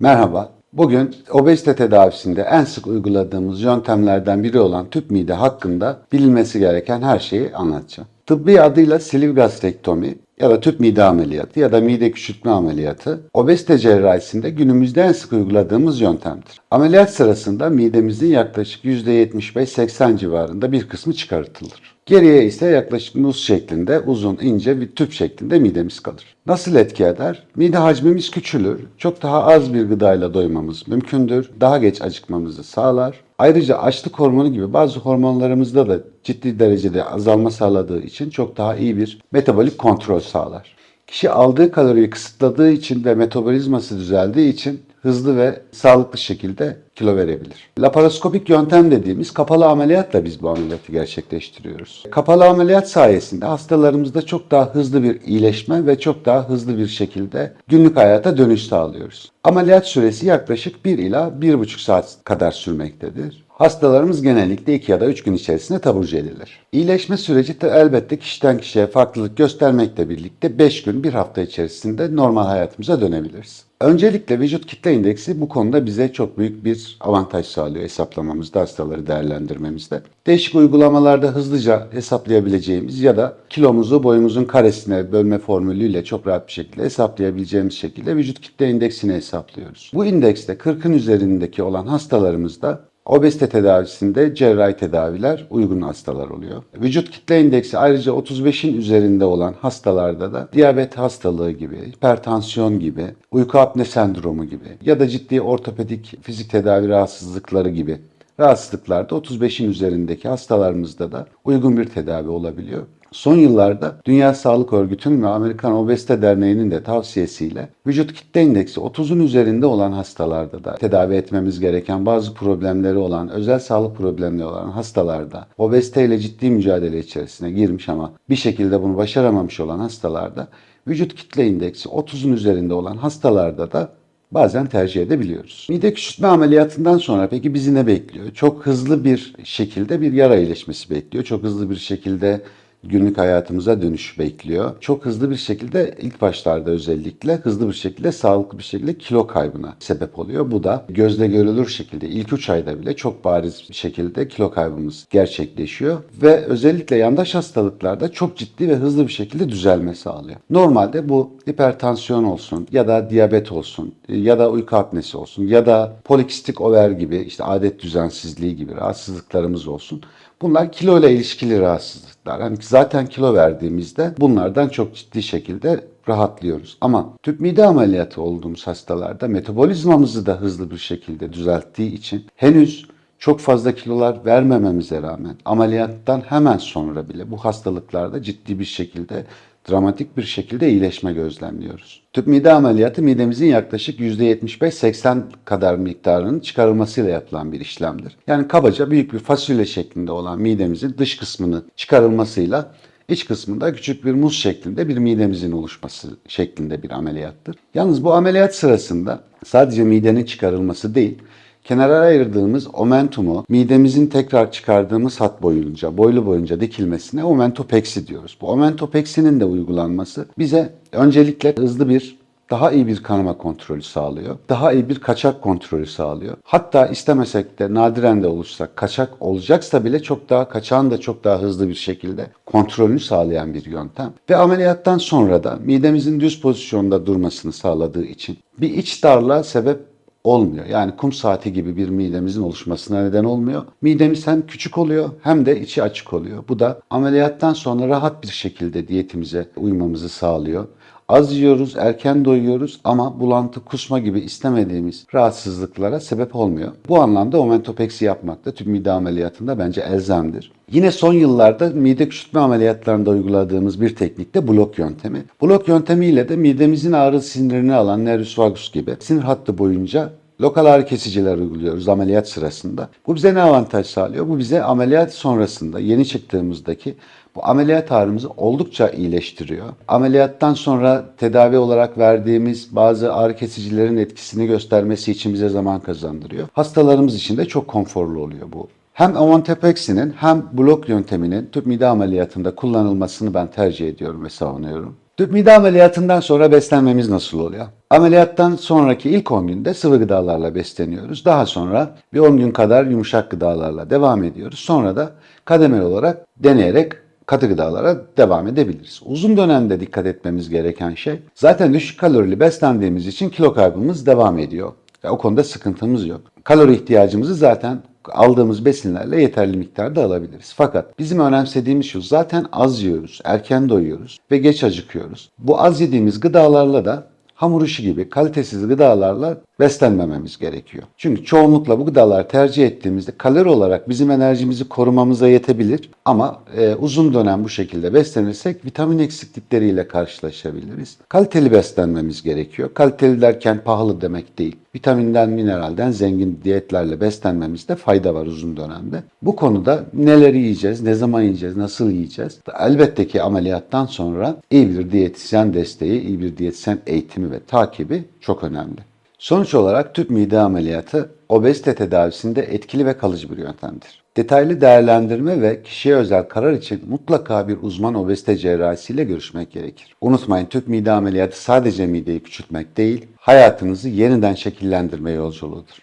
Merhaba. Bugün obezite tedavisinde en sık uyguladığımız yöntemlerden biri olan tüp mide hakkında bilinmesi gereken her şeyi anlatacağım. Tıbbi adıyla sleeve gastrektomi ya da tüp mide ameliyatı ya da mide küçültme ameliyatı obezite cerrahisinde günümüzde en sık uyguladığımız yöntemdir. Ameliyat sırasında midemizin yaklaşık %75-80 civarında bir kısmı çıkartılır. Geriye ise yaklaşık muz şeklinde uzun ince bir tüp şeklinde midemiz kalır. Nasıl etki eder? Mide hacmimiz küçülür. Çok daha az bir gıdayla doymamız mümkündür. Daha geç acıkmamızı sağlar. Ayrıca açlık hormonu gibi bazı hormonlarımızda da ciddi derecede azalma sağladığı için çok daha iyi bir metabolik kontrol sağlar. Kişi aldığı kaloriyi kısıtladığı için ve metabolizması düzeldiği için hızlı ve sağlıklı şekilde kilo verebilir. Laparoskopik yöntem dediğimiz kapalı ameliyatla biz bu ameliyatı gerçekleştiriyoruz. Kapalı ameliyat sayesinde hastalarımızda çok daha hızlı bir iyileşme ve çok daha hızlı bir şekilde günlük hayata dönüş sağlıyoruz. Ameliyat süresi yaklaşık 1 ila 1,5 saat kadar sürmektedir. Hastalarımız genellikle 2 ya da 3 gün içerisinde taburcu edilir. İyileşme süreci de elbette kişiden kişiye farklılık göstermekle birlikte 5 gün 1 hafta içerisinde normal hayatımıza dönebiliriz. Öncelikle vücut kitle indeksi bu konuda bize çok büyük bir avantaj sağlıyor hesaplamamızda, hastaları değerlendirmemizde. Değişik uygulamalarda hızlıca hesaplayabileceğimiz ya da kilomuzu boyumuzun karesine bölme formülüyle çok rahat bir şekilde hesaplayabileceğimiz şekilde vücut kitle indeksini hesaplıyoruz. Bu indekste 40'ın üzerindeki olan hastalarımızda Obezite tedavisinde cerrahi tedaviler uygun hastalar oluyor. Vücut kitle indeksi ayrıca 35'in üzerinde olan hastalarda da diyabet hastalığı gibi, hipertansiyon gibi, uyku apne sendromu gibi ya da ciddi ortopedik fizik tedavi rahatsızlıkları gibi rahatsızlıklarda 35'in üzerindeki hastalarımızda da uygun bir tedavi olabiliyor. Son yıllarda Dünya Sağlık Örgütü'nün ve Amerikan Obezite Derneği'nin de tavsiyesiyle vücut kitle indeksi 30'un üzerinde olan hastalarda da tedavi etmemiz gereken bazı problemleri olan, özel sağlık problemleri olan hastalarda obezite ile ciddi mücadele içerisine girmiş ama bir şekilde bunu başaramamış olan hastalarda vücut kitle indeksi 30'un üzerinde olan hastalarda da bazen tercih edebiliyoruz. Mide küçültme ameliyatından sonra peki bizi ne bekliyor? Çok hızlı bir şekilde bir yara iyileşmesi bekliyor. Çok hızlı bir şekilde günlük hayatımıza dönüş bekliyor. Çok hızlı bir şekilde ilk başlarda özellikle hızlı bir şekilde sağlıklı bir şekilde kilo kaybına sebep oluyor. Bu da gözle görülür şekilde ilk 3 ayda bile çok bariz bir şekilde kilo kaybımız gerçekleşiyor ve özellikle yandaş hastalıklarda çok ciddi ve hızlı bir şekilde düzelme sağlıyor. Normalde bu hipertansiyon olsun ya da diyabet olsun ya da uyku apnesi olsun ya da polikistik over gibi işte adet düzensizliği gibi rahatsızlıklarımız olsun. Bunlar kilo ile ilişkili rahatsızlıklar. Yani zaten kilo verdiğimizde bunlardan çok ciddi şekilde rahatlıyoruz. Ama tüp mide ameliyatı olduğumuz hastalarda metabolizmamızı da hızlı bir şekilde düzelttiği için henüz çok fazla kilolar vermememize rağmen ameliyattan hemen sonra bile bu hastalıklarda ciddi bir şekilde dramatik bir şekilde iyileşme gözlemliyoruz. Tüp mide ameliyatı midemizin yaklaşık %75-80 kadar miktarının çıkarılmasıyla yapılan bir işlemdir. Yani kabaca büyük bir fasulye şeklinde olan midemizin dış kısmını çıkarılmasıyla iç kısmında küçük bir muz şeklinde bir midemizin oluşması şeklinde bir ameliyattır. Yalnız bu ameliyat sırasında sadece midenin çıkarılması değil, kenara ayırdığımız omentumu midemizin tekrar çıkardığımız hat boyunca, boylu boyunca dikilmesine omentopeksi diyoruz. Bu omentopeksinin de uygulanması bize öncelikle hızlı bir daha iyi bir kanama kontrolü sağlıyor. Daha iyi bir kaçak kontrolü sağlıyor. Hatta istemesek de nadiren de olursak kaçak olacaksa bile çok daha kaçağın da çok daha hızlı bir şekilde kontrolünü sağlayan bir yöntem. Ve ameliyattan sonra da midemizin düz pozisyonda durmasını sağladığı için bir iç darlığa sebep olmuyor. Yani kum saati gibi bir midemizin oluşmasına neden olmuyor. Midemiz hem küçük oluyor hem de içi açık oluyor. Bu da ameliyattan sonra rahat bir şekilde diyetimize uymamızı sağlıyor. Az yiyoruz, erken doyuyoruz ama bulantı, kusma gibi istemediğimiz rahatsızlıklara sebep olmuyor. Bu anlamda omentopeksi yapmak da tüm mide ameliyatında bence elzemdir. Yine son yıllarda mide küçültme ameliyatlarında uyguladığımız bir teknik de blok yöntemi. Blok yöntemiyle de midemizin ağrı sinirini alan nervus vagus gibi sinir hattı boyunca lokal ağrı kesiciler uyguluyoruz ameliyat sırasında. Bu bize ne avantaj sağlıyor? Bu bize ameliyat sonrasında yeni çıktığımızdaki bu ameliyat ağrımızı oldukça iyileştiriyor. Ameliyattan sonra tedavi olarak verdiğimiz bazı ağrı kesicilerin etkisini göstermesi için bize zaman kazandırıyor. Hastalarımız için de çok konforlu oluyor bu. Hem Omontepex'inin hem blok yönteminin tüp mide ameliyatında kullanılmasını ben tercih ediyorum ve savunuyorum. Tüp mide ameliyatından sonra beslenmemiz nasıl oluyor? Ameliyattan sonraki ilk 10 günde sıvı gıdalarla besleniyoruz. Daha sonra bir 10 gün kadar yumuşak gıdalarla devam ediyoruz. Sonra da kademeli olarak deneyerek katı gıdalara devam edebiliriz. Uzun dönemde dikkat etmemiz gereken şey zaten düşük kalorili beslendiğimiz için kilo kaybımız devam ediyor. O konuda sıkıntımız yok. Kalori ihtiyacımızı zaten aldığımız besinlerle yeterli miktarda alabiliriz. Fakat bizim önemsediğimiz şu zaten az yiyoruz, erken doyuyoruz ve geç acıkıyoruz. Bu az yediğimiz gıdalarla da hamur işi gibi kalitesiz gıdalarla beslenmememiz gerekiyor. Çünkü çoğunlukla bu gıdalar tercih ettiğimizde kalori olarak bizim enerjimizi korumamıza yetebilir ama e, uzun dönem bu şekilde beslenirsek vitamin eksiklikleriyle karşılaşabiliriz. Kaliteli beslenmemiz gerekiyor. Kaliteli derken pahalı demek değil. Vitaminden, mineralden zengin diyetlerle beslenmemizde fayda var uzun dönemde. Bu konuda neleri yiyeceğiz, ne zaman yiyeceğiz, nasıl yiyeceğiz? Elbette ki ameliyattan sonra iyi bir diyetisyen desteği, iyi bir diyetisyen eğitimi ve takibi çok önemli. Sonuç olarak tüp mide ameliyatı obezite tedavisinde etkili ve kalıcı bir yöntemdir. Detaylı değerlendirme ve kişiye özel karar için mutlaka bir uzman obezite cerrahisiyle görüşmek gerekir. Unutmayın tüp mide ameliyatı sadece mideyi küçültmek değil, hayatınızı yeniden şekillendirme yolculuğudur.